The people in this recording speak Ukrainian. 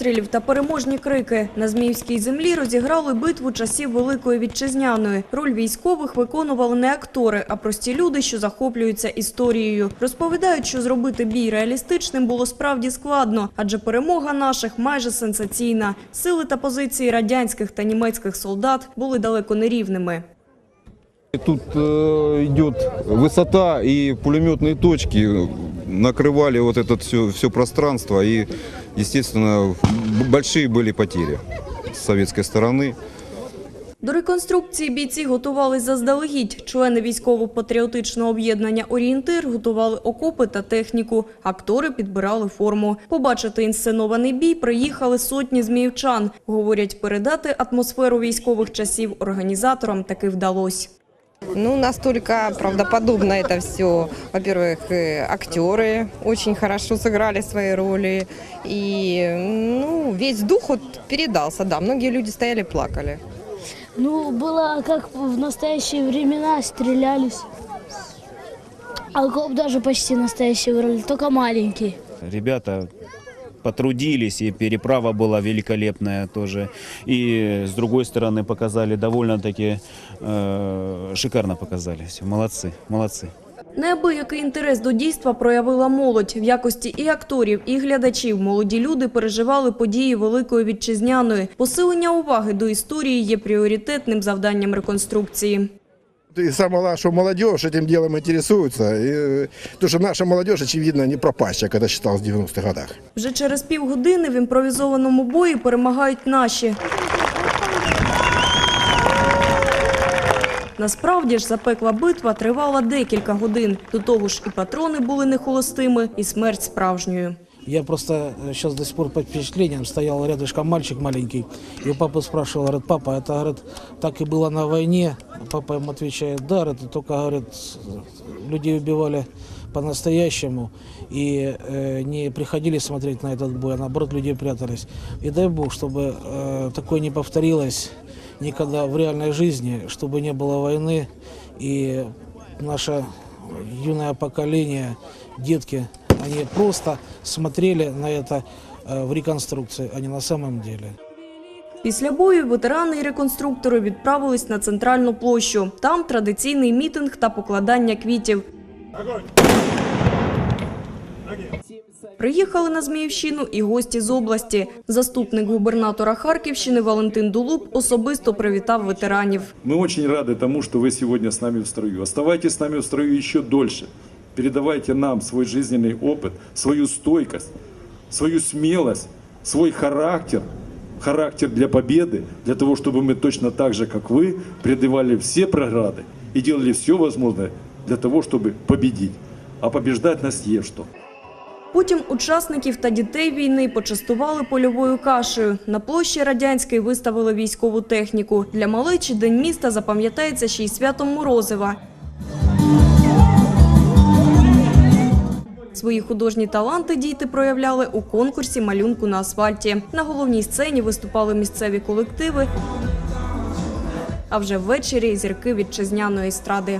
пострілів та переможні крики. На Зміївській землі розіграли битву часів Великої Вітчизняної. Роль військових виконували не актори, а прості люди, що захоплюються історією. Розповідають, що зробити бій реалістичним було справді складно, адже перемога наших майже сенсаційна. Сили та позиції радянських та німецьких солдат були далеко нерівними. И Тут э, идет высота и пулеметные точки накрывали вот это все, все пространство и, естественно, б- большие были потери с советской стороны. До реконструкції бійці готувались заздалегідь. Члени військово-патріотичного об'єднання «Орієнтир» готували окопи та техніку. Актори підбирали форму. Побачити інсценований бій приїхали сотні зміївчан. Говорять, передати атмосферу військових часів організаторам таки вдалося. Ну, настолько правдоподобно это все. Во-первых, э, актеры очень хорошо сыграли свои роли. И ну, весь дух вот передался, да. Многие люди стояли и плакали. Ну, было как в настоящие времена стрелялись. А коп даже почти настоящий вырвали, только маленький. Ребята потрудились, и переправа была великолепная тоже. И с другой стороны показали довольно-таки э, шикарно показали. Всё, Молодцы, молодцы. Неабиякий інтерес до дійства проявила молодь. В якості і акторів, і глядачів молоді люди переживали події Великої Вітчизняної. Посилення уваги до історії є пріоритетним завданням реконструкції. И самое главное, что молодежь этим делом интересуется. И, э, потому что наша молодежь, очевидно, не пропащая, когда считалось в 90-х годах. Вже через півгодини в імпровізованому бої перемагають наші. Насправді ж запекла битва тривала декілька годин. До того ж і патрони були не холостими, і смерть справжньою. Я просто сейчас до сих пор под впечатлением стоял рядышком мальчик маленький, и у папы спрашивал, говорит, папа, это, говорит, так и было на войне? Папа ему отвечает, да, говорит, только, говорит, людей убивали по-настоящему и э, не приходили смотреть на этот бой, а наоборот люди прятались. И дай Бог, чтобы э, такое не повторилось никогда в реальной жизни, чтобы не было войны и наше юное поколение, детки, они просто смотрели на это э, в реконструкции, а не на самом деле. Після бою ветерани і реконструктори відправились на центральну площу. Там традиційний мітинг та покладання квітів. Приїхали на Зміївщину і гості з області. Заступник губернатора Харківщини Валентин Дулуб особисто привітав ветеранів. Мы очень рады тому, что вы сегодня с нами в строю. Оставайтесь с нами в строю еще дольше. Передавайте нам свой жизненный опыт, свою стойкость, свою смелость, свой характер, характер для победы, для того, чтобы мы точно так же, как вы, преодолевали все преграды и делали все возможное для того, чтобы победить. А побеждать нас есть что. Потім учасників та дітей війни почастували польовою кашею. На площі Радянської виставили військову техніку. Для малечі День міста запам'ятається ще й святом Морозива. Свої художні таланти діти проявляли у конкурсі малюнку на асфальті. На головній сцені виступали місцеві колективи, а вже ввечері зірки вітчизняної естради.